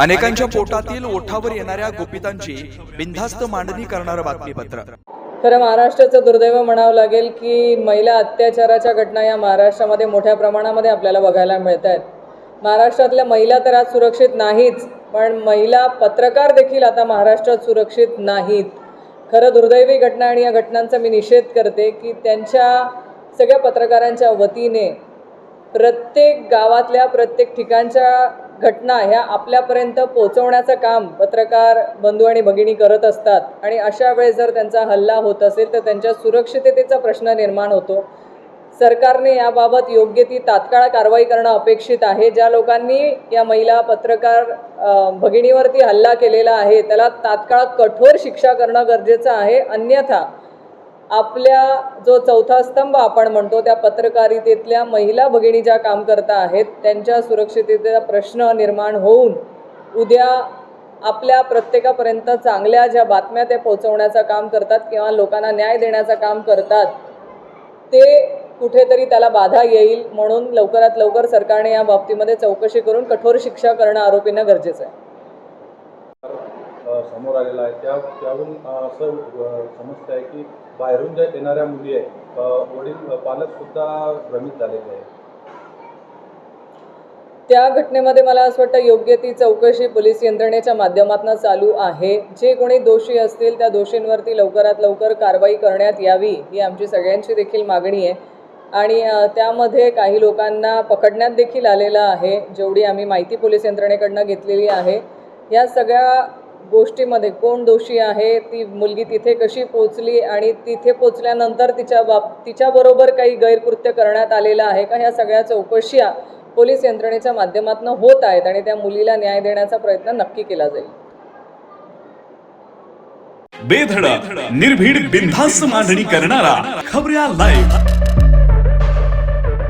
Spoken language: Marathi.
अनेकांच्या पोटातील ओठावर येणाऱ्या गोपितांची बिनधास्त मांडणी करणारं बातमीपत्र. खरं महाराष्ट्राचं दुर्दैव म्हणावं लागेल की महिला अत्याचाराच्या घटना या महाराष्ट्रामध्ये मोठ्या प्रमाणामध्ये आपल्याला बघायला मिळत आहेत महाराष्ट्रातल्या महिला तर आज सुरक्षित नाहीच पण महिला पत्रकार देखील आता महाराष्ट्रात सुरक्षित नाहीत. खरं दुर्दैवी घटना आणि या घटनांचा मी निषेध करते की त्यांच्या सगळ्या पत्रकारांच्या वतीने प्रत्येक गावातल्या प्रत्येक ठिकाणच्या घटना ह्या आपल्यापर्यंत पोहोचवण्याचं काम पत्रकार बंधू आणि भगिनी करत असतात. आणि अशा वेळेस जर त्यांचा हल्ला होत असेल तर त्यांच्या सुरक्षिततेचा प्रश्न निर्माण होतो. सरकारने याबाबत योग्य ती तात्काळ कारवाई करणं अपेक्षित आहे. ज्या लोकांनी या महिला पत्रकार भगिनीवरती हल्ला केलेला आहे त्याला तात्काळ कठोर शिक्षा करणं गरजेचं आहे. अन्यथा आपल्या जो चौथा स्तंभ आपण म्हणतो त्या पत्रकारितेतल्या महिला भगिनी ज्या काम करता आहेत त्यांच्या सुरक्षिततेचा प्रश्न निर्माण होऊन उद्या आपल्या प्रत्येकापर्यंत चांगल्या ज्या बातम्या ते पोहोचवण्याचं काम करतात किंवा लोकांना न्याय देण्याचं काम करतात ते कुठेतरी त्याला बाधा येईल म्हणून लवकरात लवकर सरकारने या बाबतीमध्ये चौकशी करून कठोर शिक्षा करणं आरोपींना गरजेचं आहे. समोर आलेला आहे. त्या त्यावरून असं समजतं आहे की बाहेरून ज्या येणाऱ्या मुली आहेत वडील पालकसुद्धा भ्रमित झालेले आहेत. त्या घटनेमध्ये मला असं वाटतं योग्य ती चौकशी पोलीस यंत्रणेच्या माध्यमातून चालू आहे. जे कोणी दोषी असतील त्या दोषींवरती लवकरात लवकर कारवाई करण्यात यावी ही आमची सगळ्यांची देखील मागणी आहे. आणि त्यामध्ये काही लोकांना पकडण्यात देखील आलेलं आहे जेवढी आम्ही माहिती पोलीस यंत्रणेकडनं घेतलेली आहे. या सगळ्या गोष्टीमध्ये कोण दोषी आहे ती मुलगी तिथे कशी पोचली आणि तिथे पोचल्यानंतर तिच्या बाब तिच्याबरोबर काही गैरकृत्य करण्यात आलेलं आहे का? ह्या सगळ्या चौकशा पोलीस यंत्रणेच्या माध्यमातून होत आहेत आणि त्या मुलीला न्याय देण्याचा प्रयत्न नक्की केला जाईल. बेधडक निर्भीड बिनधास्त मांडणी करणारा खबऱ्या लाईव्ह